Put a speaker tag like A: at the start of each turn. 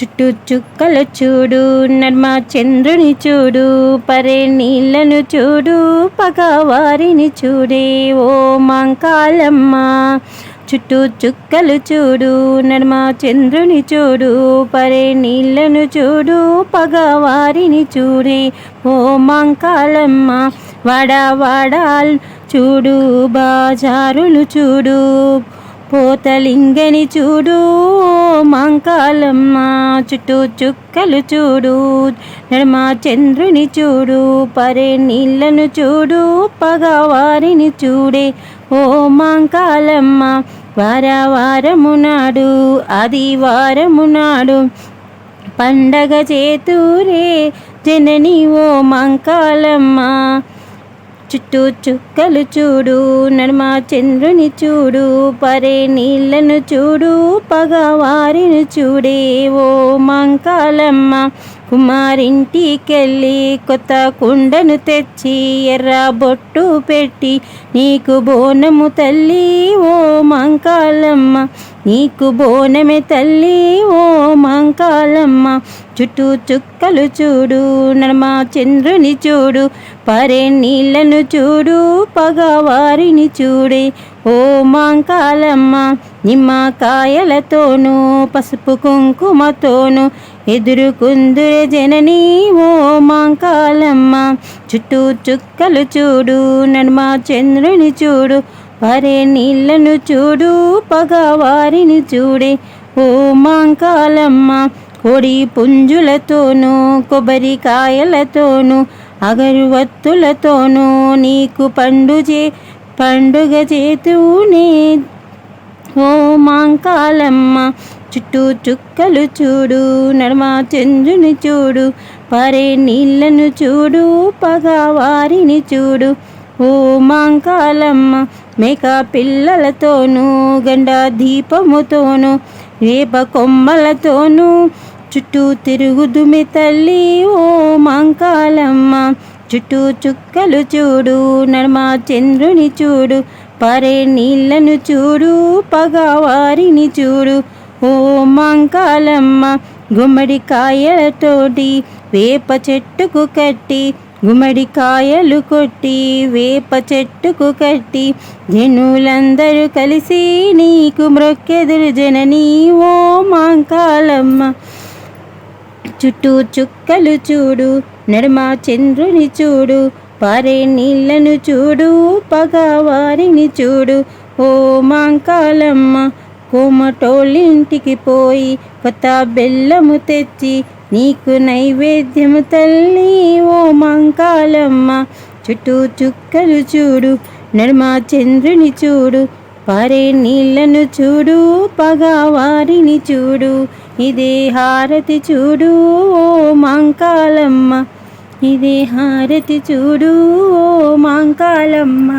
A: చుట్టూ చుక్కలు చూడు నర్మ చంద్రుని చూడు పరే నీళ్ళను చూడు పగవారిని చూడే ఓ మాంకాలమ్మ. చుట్టూ చుక్కలు చూడు నర్మ చంద్రుని చూడు పరే నీళ్ళను చూడు పగవారిని చూడే ఓ మాంకాలమ్మ. వడ వడాల్ చూడు బాజారులు చూడు పోతలింగని చూడు మాంకాలమ్మ చుట్టూ చుక్కలు చూడు నడమ చంద్రుని చూడు పరే నీళ్ళను చూడు పగవారిని చూడే. ఓ మాంకాలమ్మ వారవారము నాడు ఆదివారము నాడు పండగ చేతూరే జనని ఓ మాంకాలమ్మ. చుట్టూ చుక్కలు చూడు నడుమ చంద్రుని చూడు పరే నీళ్ళను చూడు పగవారిని చూడే ఓ మంకాలమ్మ. కుమారింటికెళ్ళి కొత్త కుండను తెచ్చి ఎర్ర బొట్టు పెట్టి నీకు బోనము తల్లి ఓ మంకాలమ్మ. నీకు బోనమే తల్లి ఓ మంకాలమ్మ చుట్టూ చుక్కలు చూడు నర్మ చంద్రుని చూడు పరే నీళ్ళను చూడు పగవారిని చూడే. ఓ మాంకాలమ్మ నిమ్మకాయలతోనూ పసుపు కుంకుమతోనూ ఎదురుకుందురే జనని ఓ మాంకాలమ్మ చుట్టూ చుక్కలు చూడు నడుమ చంద్రుని చూడు పరే నీళ్ళను చూడు పగవారిని చూడే. ఓ మాంకాలమ్మ కొడి పుంజులతోనూ కొబ్బరికాయలతోనూ అగరువత్తులతోనూ నీకు పండుజే పండుగ చేతూనే. ఓ మాంకాలమ్మ చుట్టూ చుక్కలు చూడు నడమ చంద్రుని చూడు. పరే నీళ్ళను చూడు పగవారిని చూడు. ఓ మాంకాలమ్మ మేక పిల్లలతోనూ గండ దీపముతోనూ వేప కొమ్మలతోనూ చుట్టూ తిరుగుదుమి తల్లి. ఓ మాంకాలమ్మ చుట్టూ చుక్కలు చూడు నడమ చంద్రుని చూడు పరే నీళ్ళను చూడు పగవారిని చూడు. ఓ మాంకాలమ్మ గుమ్మడికాయలతోటి వేప చెట్టుకు కట్టి గుమ్మడికాయలు కొట్టి వేప చెట్టుకు కట్టి జనులందరూ కలిసి నీకు మ్రొక్కెదురు జనని ఓ మాంకాలమ్మ. చుట్టూ చుక్కలు చూడు నడుమ చంద్రుని చూడు పారే నీళ్ళను చూడు పగవారిని చూడు ఓ మాంకాలమ్మ. కోమటోళ్ళింటికి పోయి కొత్త బెల్లము తెచ్చి నీకు నైవేద్యము తల్లి ఓ మాంకాలమ్మ చుట్టూ చుక్కలు చూడు నడుమ చంద్రుని చూడు పారే నీళ్ళను చూడు పగవారిని చూడు ఇదే హారతి చూడు ఓ మాంకాలమ్మ ఇదే హారతి చూడు ఓ మాంకాలమ్మ.